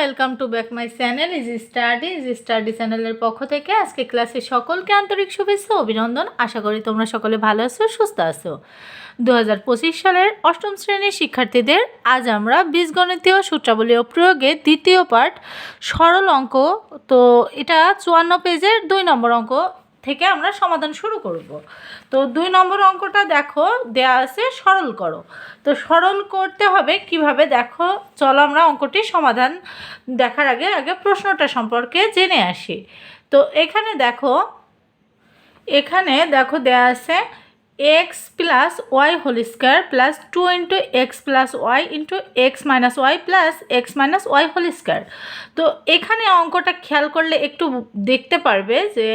Welcome to back my channel is study is study চ্যানেলের পক্ষ থেকে আজকে ক্লাসে সকলকে আন্তরিক শুভেচ্ছা অভিনন্দন। আশা করি তোমরা সকলে ভালো আছো, সুস্থ আছো। দু হাজার পঁচিশ সালের অষ্টম শ্রেণির শিক্ষার্থীদের আজ আমরা বীজগণিতীয় সূত্রাবলীয় প্রয়োগে দ্বিতীয় পার্ট সরল অঙ্ক, তো এটা চুয়ান্ন পেজের দুই নম্বর অঙ্ক। থেকে আমরা সমাধান শুরু করব। তো দুই নম্বর অঙ্কটা দেখো, দেয়া আছে সরল করো। তো সরল করতে হবে কীভাবে? দেখো, চলো আমরা অঙ্কটির সমাধান দেখার আগে আগে প্রশ্নটা সম্পর্কে জেনে আসি। তো এখানে দেখো এখানে দেখো দেয়া আছে x plus y whole square plus two into x plus y into x minus y plus x minus y whole square তো এখানে অঙ্কটা খেয়াল করলে একটু দেখতে পারবে যে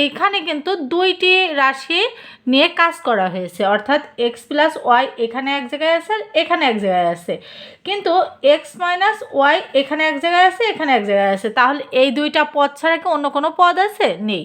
এইখানে কিন্তু দুইটি রাশি নিয়ে কাজ করা হয়েছে। অর্থাৎ এক্স প্লাস ওয়াই এখানে এক জায়গায় আছে আর এখানে এক জায়গায় আছে। কিন্তু এক্স মাইনাস ওয়াই এখানে এক জায়গায় আছে, এখানে এক জায়গায় আছে। তাহলে এই দুইটা পদ ছাড়া কি অন্য কোনো পদ আছে? নেই।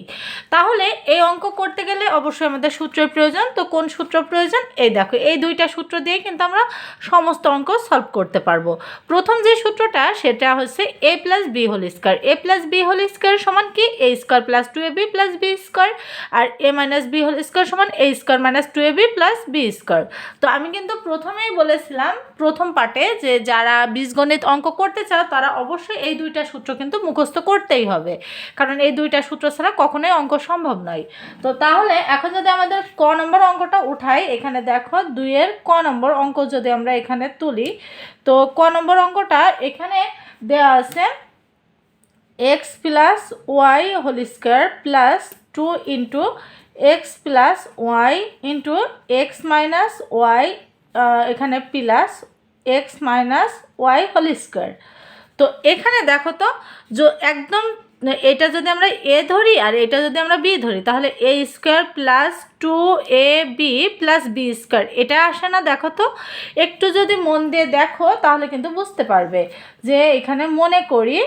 তাহলে এই অঙ্ক করতে গেলে অবশ্যই আমাদের সূত্রের প্রয়োজন। তো কোন সূত্র প্রয়োজন? এই দেখো, এই দুইটা সূত্র দিয়ে কিন্তু আমরা সমস্ত অঙ্ক সলভ করতে পারব। প্রথম যে সূত্রটা, সেটা হচ্ছে a plus b whole square a plus b whole square সমান কি? A square plus two a b plus b square R a minus b whole square সমান a square minus two a b plus b square তো আমি কিন্তু প্রথমেই বলেছিলাম, প্রথম পার্টে যে যারা বীজগণিত অঙ্ক করতে চাও, তারা অবশ্যই এই দুইটা সূত্র কিন্তু মুখস্থ করতেই হবে। কারণ এই দুইটা সূত্র ছাড়া কখনোই অঙ্ক সম্ভব নয়। তো তাহলে এখন যদি আমাদের ক নম্বর অঙ্কটা উঠাই, এখানে দেখো দুইয়ের ক নম্বর অঙ্ক যদি আমরা এখানে তুলি, তো ক নম্বর অঙ্কটা এখানে দেওয়া আছে x plus y whole square plus two into x plus y into x minus y এখানে plus x minus y whole square তো এখানে দেখো তো, যে একদম এটা যদি আমরা এ ধরি আর এটা যদি আমরা বি ধরি, তাহলে a square plus two a b plus b square এটা আসে না, দেখো তো? একটু যদি মন দিয়ে দেখো, তাহলে কিন্তু বুঝতে পারবে যে এখানে মনে করি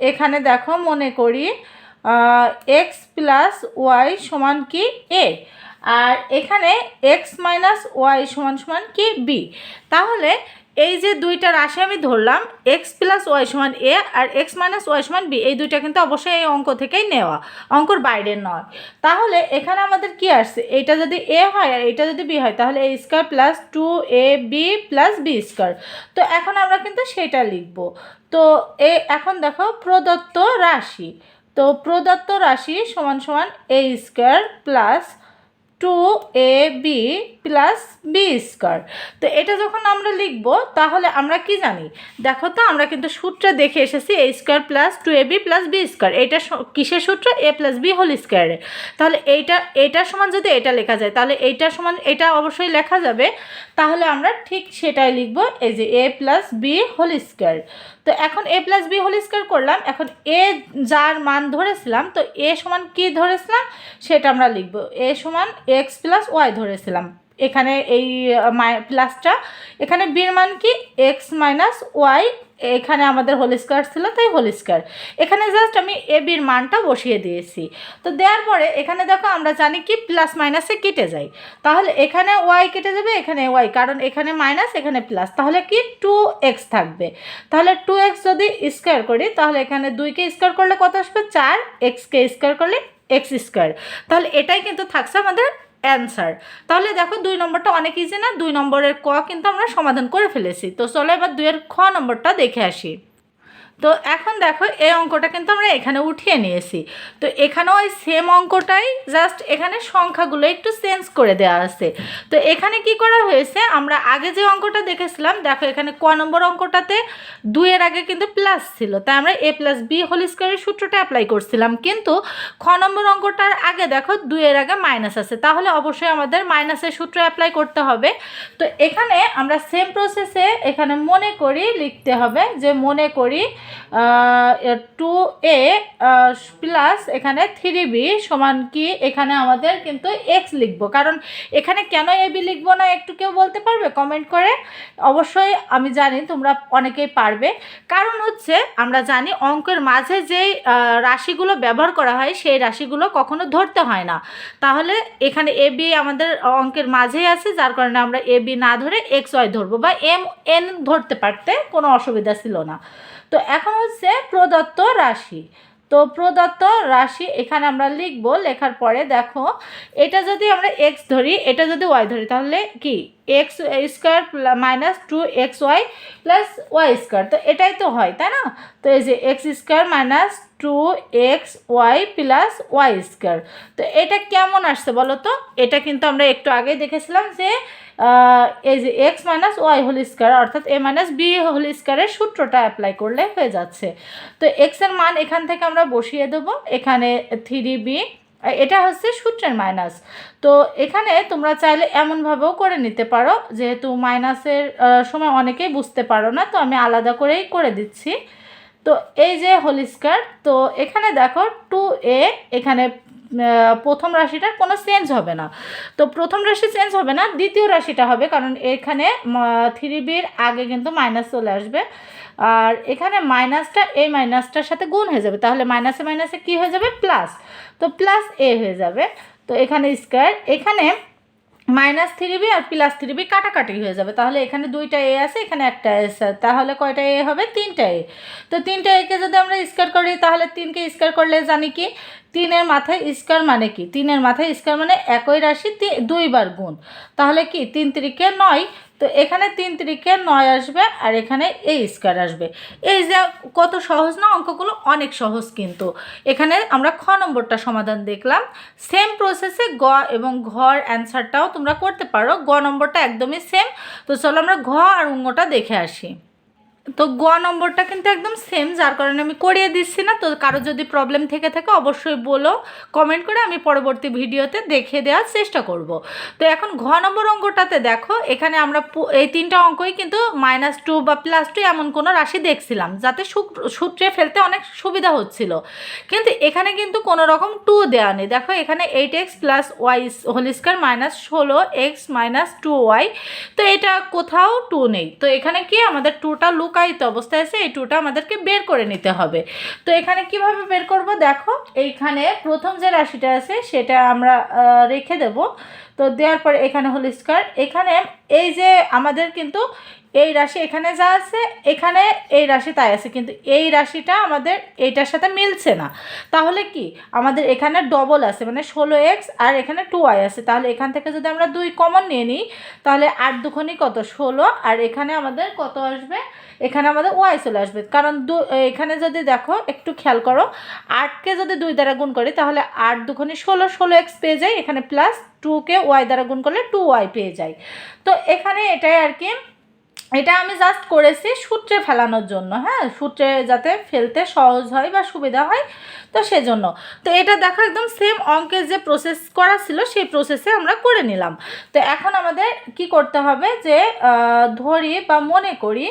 এখানে দেখো মনে করি এক্স প্লাস ওয়াই সমান কি এ আর এখানে এক্স মাইনাস ওয়াই সমান সমান কি বি তাহলে এই যে দুইটা রাশি আমি ধরলাম এক্স প্লাস ওয়াই সমান এ আর এক্স মাইনাস ওয়াই সমান বি এই দুইটা কিন্তু অবশ্যই এই অঙ্ক থেকেই নেওয়া, অঙ্কর বাইরে নয়। তাহলে এখানে আমাদের কি আসছে? এটা যদি এ হয় আর এটা যদি বি হয়, তাহলে a square plus two a b plus b square তো এখন আমরা কিন্তু সেটা লিখব। তো এ, এখন দেখো প্রদত্ত রাশি। তো প্রদত্ত রাশি সমান সমান a square plus two a b plus b square তো এটা যখন আমরা লিখব, তাহলে আমরা কি জানি? দেখো তো, আমরা কিন্তু সূত্রে দেখে এসেছি a square plus two a b plus b square এটা কিসের সূত্র? এ প্লাস বি হোল স্কোয়ারে তাহলে এইটা, এইটার সমান যদি এটা লেখা যায়, তাহলে এইটার সমান, এটা অবশ্যই লেখা যাবে। তাহলে আমরা ঠিক সেটাই লিখব, এই যে a plus b whole square তো এখন a plus b whole square করলাম। এখন এ যার মান ধরেছিলাম, তো এ সমান কি ধরেছিলাম? সেটা আমরা লিখব। এ সমান এক্স প্লাস ওয়াই ধরেছিলাম। এখানে এই প্লাসটা। এখানে বির মান কি? এক্স মাইনাস ওয়াই এখানে আমাদের হোল স্কোয়ার ছিল, তাই হোল স্কোয়ার এখানে জাস্ট আমি এ বির মানটা বসিয়ে দিয়েছি। তো দেওয়ার পরে এখানে দেখো আমরা জানি কি প্লাস মাইনাসে কেটে যায়। তাহলে এখানে ওয়াই কেটে যাবে, এখানে ওয়াই কারণ এখানে মাইনাস এখানে প্লাস তাহলে কি? টু এক্স থাকবে। তাহলে টু এক্স যদি স্কোয়ার করি, তাহলে এখানে দুইকে স্কোয়ার করলে কত আসবে? চার। এক্সকে স্কোয়ার করলে এক্স স্কোয়ার তাহলে এটাই কিন্তু থাকছে আমাদের অ্যান্সার। তাহলে দেখো দুই নম্বরটা অনেক ইজি না? দুই নম্বরের ক কিন্তু আমরা সমাধান করে ফেলেছি। তো চলো এবার দুইয়ের খ নম্বরটা দেখে আসি। তো এখন দেখো, এই অঙ্কটা কিন্তু আমরা এখানে উঠিয়ে নিয়েছি। তো এখানেও ওই সেম অঙ্কটাই জাস্ট এখানে সংখ্যাগুলো একটু চেঞ্জ করে দেওয়া আছে। তো এখানে কি করা হয়েছে, আমরা আগে যে অঙ্কটা দেখেছিলাম, দেখো এখানে ক নম্বর অঙ্কটাতে দুইয়ের আগে কিন্তু প্লাস ছিল, তাই আমরা এ প্লাস বি হোল স্কোয়ারের সূত্রটা অ্যাপ্লাই করছিলাম। কিন্তু খ নম্বর অঙ্কটার আগে দেখো, দুইয়ের আগে মাইনাস আছে, তাহলে অবশ্যই আমাদের মাইনাসের সূত্র অ্যাপ্লাই করতে হবে। তো এখানে আমরা সেম প্রসেসে এখানে মনে করি, লিখতে হবে যে মনে করি টু এ প্লাস এখানে থ্রি বি সমান কি? এখানে আমাদের কিন্তু এক্স লিখব। কারণ এখানে কেন এ বি লিখব না একটু কেউ বলতে পারবে? কমেন্ট করে। অবশ্যই আমি জানি তোমরা অনেকেই পারবে। কারণ হচ্ছে আমরা জানি অঙ্কের মাঝে যেই রাশিগুলো ব্যবহার করা হয় সেই রাশিগুলো কখনো ধরতে হয় না। তাহলে এখানে এ বি আমাদের অঙ্কের মাঝেই আছে, যার কারণে আমরা এ বি না ধরে এক্স ওয়াই ধরবো বা এম এন ধরতে পারতে কোনো অসুবিধা ছিল না। তো এখন হচ্ছে প্রদত্ত রাশি। তো প্রদত্ত রাশি এখানে আমরা লিখব, লেখার পরে দেখো, এটা যদি আমরা এক্স ধরি, এটা যদি ওয়াই ধরি, তাহলে কি? X square minus two x y plus y square তো এটাই তো হয়, তাই না? তো এই যে x square minus two x y plus y square তো এটা কেমন আসছে বলো তো? এটা কিন্তু আমরা একটু আগে দেখেছিলাম যে এই যে x minus y whole square, অর্থাৎ এ মাইনাস বি হোল স্কোয়ারের সূত্রটা অ্যাপ্লাই করলে হয়ে যাচ্ছে। তো এক্সের মান এখান থেকে আমরা বসিয়ে দেবো, এখানে থ্রি বি এটা হচ্ছে সূত্রের মাইনাস তো এখানে তোমরা চাইলে এমনভাবেও করে নিতে পারো, যেহেতু মাইনাসের সময় অনেকেই বুঝতে পারো না, তো আমি আলাদা করেই করে দিচ্ছি। তো এই যে হোল স্কোয়ার, তো এখানে দেখো টু এ এখানে প্রথম রাশিটার কোনো চেঞ্জ হবে না। তো প্রথম রাশি চেঞ্জ হবে না, দ্বিতীয় রাশিটা হবে, কারণ এখানে থ্রি বির আগে কিন্তু মাইনাস চলে আসবে। আর এখানে মাইনাসটা এই মাইনাসটার সাথে গুণ হয়ে যাবে। তাহলে মাইনাসে মাইনাসে কি হয়ে যাবে? প্লাস তো প্লাস এ হয়ে যাবে। তো এখানে স্কোয়ার এখানে মাইনাস থ্রি বি আর প্লাস থ্রি বি কাটাকাটি হয়ে যাবে। তাহলে এখানে দুইটা এ আছে, এখানে একটা এ তাহলে কয়টা এ হবে? তিনটা এ তো তিনটা একে যদি আমরা স্কোয়ার করি, তাহলে তিনকে স্কোয়ার করলে জানি কি? তিনের মাথায় স্কোয়ার মানে কি? তিনের মাথায় স্কোয়ার মানে একই রাশি দুইবার গুণ। তাহলে কি? তিন তিরিকে নয় তো এখানে তিন তিরিকে নয় আসবে আর এখানে এই স্কোয়ার আসবে। এই যে কত সহজ না? অঙ্কগুলো অনেক সহজ কিন্তু। এখানে আমরা খ নম্বরটা সমাধান দেখলাম। সেম প্রসেসে গ এবং ঘর অ্যান্সারটাও তোমরা করতে পারো। গ নম্বরটা একদমই সেম তো চলো আমরা ঘ আর উঙ্গটা দেখে আসি। তো গ নম্বরটা কিন্তু একদম সেম যার কারণে আমি করিয়ে দিচ্ছি না। তো কারও যদি প্রবলেম থেকে থাকে, অবশ্যই বলো কমেন্ট করে আমি পরবর্তী ভিডিওতে দেখিয়ে দেওয়ার চেষ্টা করব। তো এখন ঘ নম্বর অঙ্কটাতে দেখো, এখানে আমরা এই তিনটা অঙ্কই কিন্তু মাইনাস টু বা প্লাস টু এমন কোনো রাশি দেখছিলাম, যাতে সূত্র- ফেলতে অনেক সুবিধা হচ্ছিল। কিন্তু এখানে কিন্তু কোনো রকম টু দেওয়া নেই। দেখো এখানে eight x plus y whole square minus ষোলো এক্স মাইনাস টু ওয়াই তো এটা কোথাও টু নেই। তো এখানে কি আমাদের টুটা লুকায়িত অবস্থায় আছে এই টুটা আমাদেরকে বের করে নিতে হবে। তো এখানে কীভাবে বের করব? দেখো, এইখানে প্রথম যে রাশিটা আছে সেটা আমরা রেখে দেব। তো দেওয়ার পর এখানে হল স্কোয়ার এখানে এই যে আমাদের কিন্তু এই রাশি এখানে যা আছে, এখানে এই রাশি তাই আছে। কিন্তু এই রাশিটা আমাদের এইটার সাথে মিলছে না। তাহলে কি? আমাদের এখানে ডবল আছে মানে ষোলো এক্স আর এখানে টু ওয়াই আছে। তাহলে এখান থেকে যদি আমরা দুই কমন নিয়ে নিই, তাহলে আট দুখনি কত? ষোলো। আর এখানে আমাদের কত আসবে? এখানে আমাদের ওয়াই চলে আসবে। কারণ দু, এখানে যদি দেখো, একটু খেয়াল করো আটকে যদি দুই দ্বারা গুণ করি, তাহলে আট দুখনি ষোলো ষোলো এক্স পেয়ে যাই। এখানে প্লাস টুকে ওয়াই দ্বারা গুণ করলে টু ওয়াই পেয়ে যাই। তো এখানে এটাই আর কি এটা আমি জাস্ট করেছি সূত্রে ফেলানোর জন্য হ্যাঁ? সূত্রে যাতে ফেলতে সহজ হয় বা সুবিধা হয়, তো সেজন্য। তো এটা দেখো একদম সেম অঙ্কের যে প্রসেস করা ছিল, সেই প্রসেসে আমরা করে নিলাম। তো এখন আমাদের কি করতে হবে যে ধরি বা মনে করি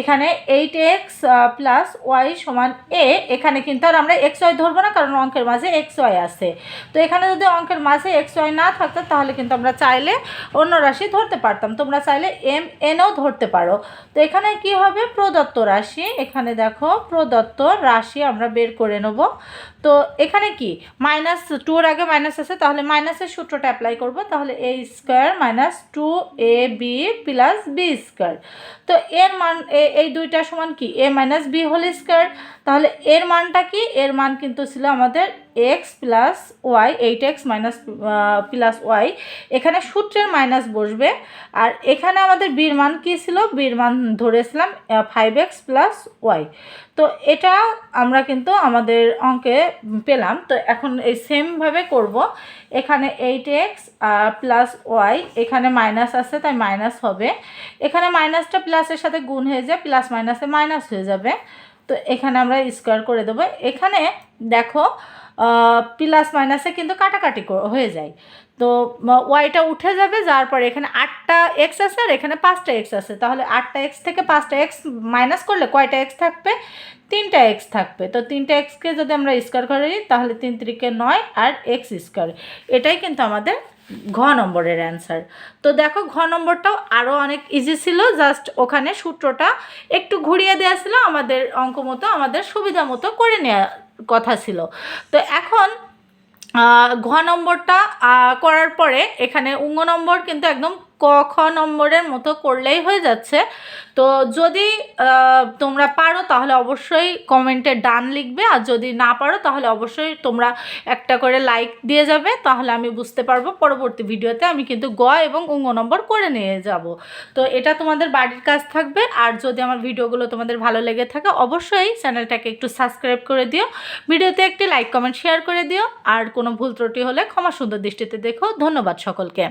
এখানে এইট এক্স প্লাস ওয়াই সমান এ এখানে কিন্তু আর আমরা এক্স ওয়াই ধরবো না, কারণ অঙ্কের মাঝে এক্স ওয়াই আছে। তো এখানে যদি অঙ্কের মাঝে এক্স ওয়াই না থাকতো, তাহলে কিন্তু আমরা চাইলে অন্য রাশি ধরতে পারতাম। তোমরা চাইলে এম এনও ধরতে পারো। তো এখানে কি হবে? প্রদত্ত রাশি। এখানে দেখো, প্রদত্ত রাশি আমরা বের করে নেব। তো এখানে কি? মাইনাস টুর আগে মাইনাস আছে, তাহলে মাইনাসের সূত্রটা অ্যাপ্লাই করব। তাহলে a square minus two a b plus b square তো এর মান, এ- এই দুইটা সমান কি? A minus b whole square তাহলে এর মানটা কি? এর মান কিন্তু ছিল আমাদের x plus y eight x minus plus y এখানে সূত্রের মাইনাস বসবে। আর এখানে আমাদের বীর মান কী ছিল? বীর মান ধরেছিলাম ফাইভ এক্স প্লাস ওয়াই তো এটা আমরা কিন্তু আমাদের অঙ্কে পেলাম। তো এখন এই সেমভাবে করব। এখানে এইট এক্স প্লাস ওয়াই এখানে মাইনাস আছে, তাই মাইনাস হবে। এখানে মাইনাসটা প্লাসের সাথে গুণ হয়ে যায় প্লাস মাইনাসে মাইনাস হয়ে যাবে। তো এখানে আমরা স্কোয়ার করে দেবো। এখানে দেখো প্লাস মাইনাসে কিন্তু কাটাকাটি হয়ে যায়। তো ওয়াইটা উঠে যাবে, যার পরে এখানে আটটা এক্স আছে আর এখানে পাঁচটা এক্স আছে। তাহলে আটটা এক্স থেকে পাঁচটা এক্স মাইনাস করলে কয়টা এক্স থাকবে? তিনটা এক্স থাকবে। তো তিনটা এক্সকে যদি আমরা স্কোয়ার করে নিই, তাহলে তিন তিরিকে নয় আর এক্স স্কোয়ার এটাই কিন্তু আমাদের ঘ নম্বরের অ্যান্সার তো দেখো, ঘ নম্বরটাও আরও অনেক ইজি ছিল। জাস্ট ওখানে সূত্রটা একটু ঘুরিয়ে দেওয়া ছিল। আমাদের অঙ্ক মতো, আমাদের সুবিধা মতো করে নেওয়ার কথা ছিল। তো এখন ঘ নম্বরটা করার পরে এখানে উঙ্গ নম্বর কিন্তু একদম ক, খ নম্বরের মতো করলেই হয়ে যাচ্ছে। তো যদি তোমরা পারো তাহলে অবশ্যই কমেন্টে ডান লিখবে, আর যদি না পারো তাহলে অবশ্যই তোমরা একটা করে লাইক দিয়ে যাবে, তাহলে আমি বুঝতে পারব পরবর্তী ভিডিওতে আমি কিন্তু গ এবং উঙ্গ নম্বর করে নিয়ে যাব। তো এটা তোমাদের বাড়ির কাজ থাকবে, আর যদি আমার ভিডিওগুলো তোমাদের ভালো লেগে থাকে অবশ্যই চ্যানেলটাকে একটু সাবস্ক্রাইব করে দিও, ভিডিওতে একটি লাইক, কমেন্ট, শেয়ার করে দিও, আর কোনো ভুল ত্রুটি হলে ক্ষমা সুন্দর দৃষ্টিতে দেখো। ধন্যবাদ সকলকে।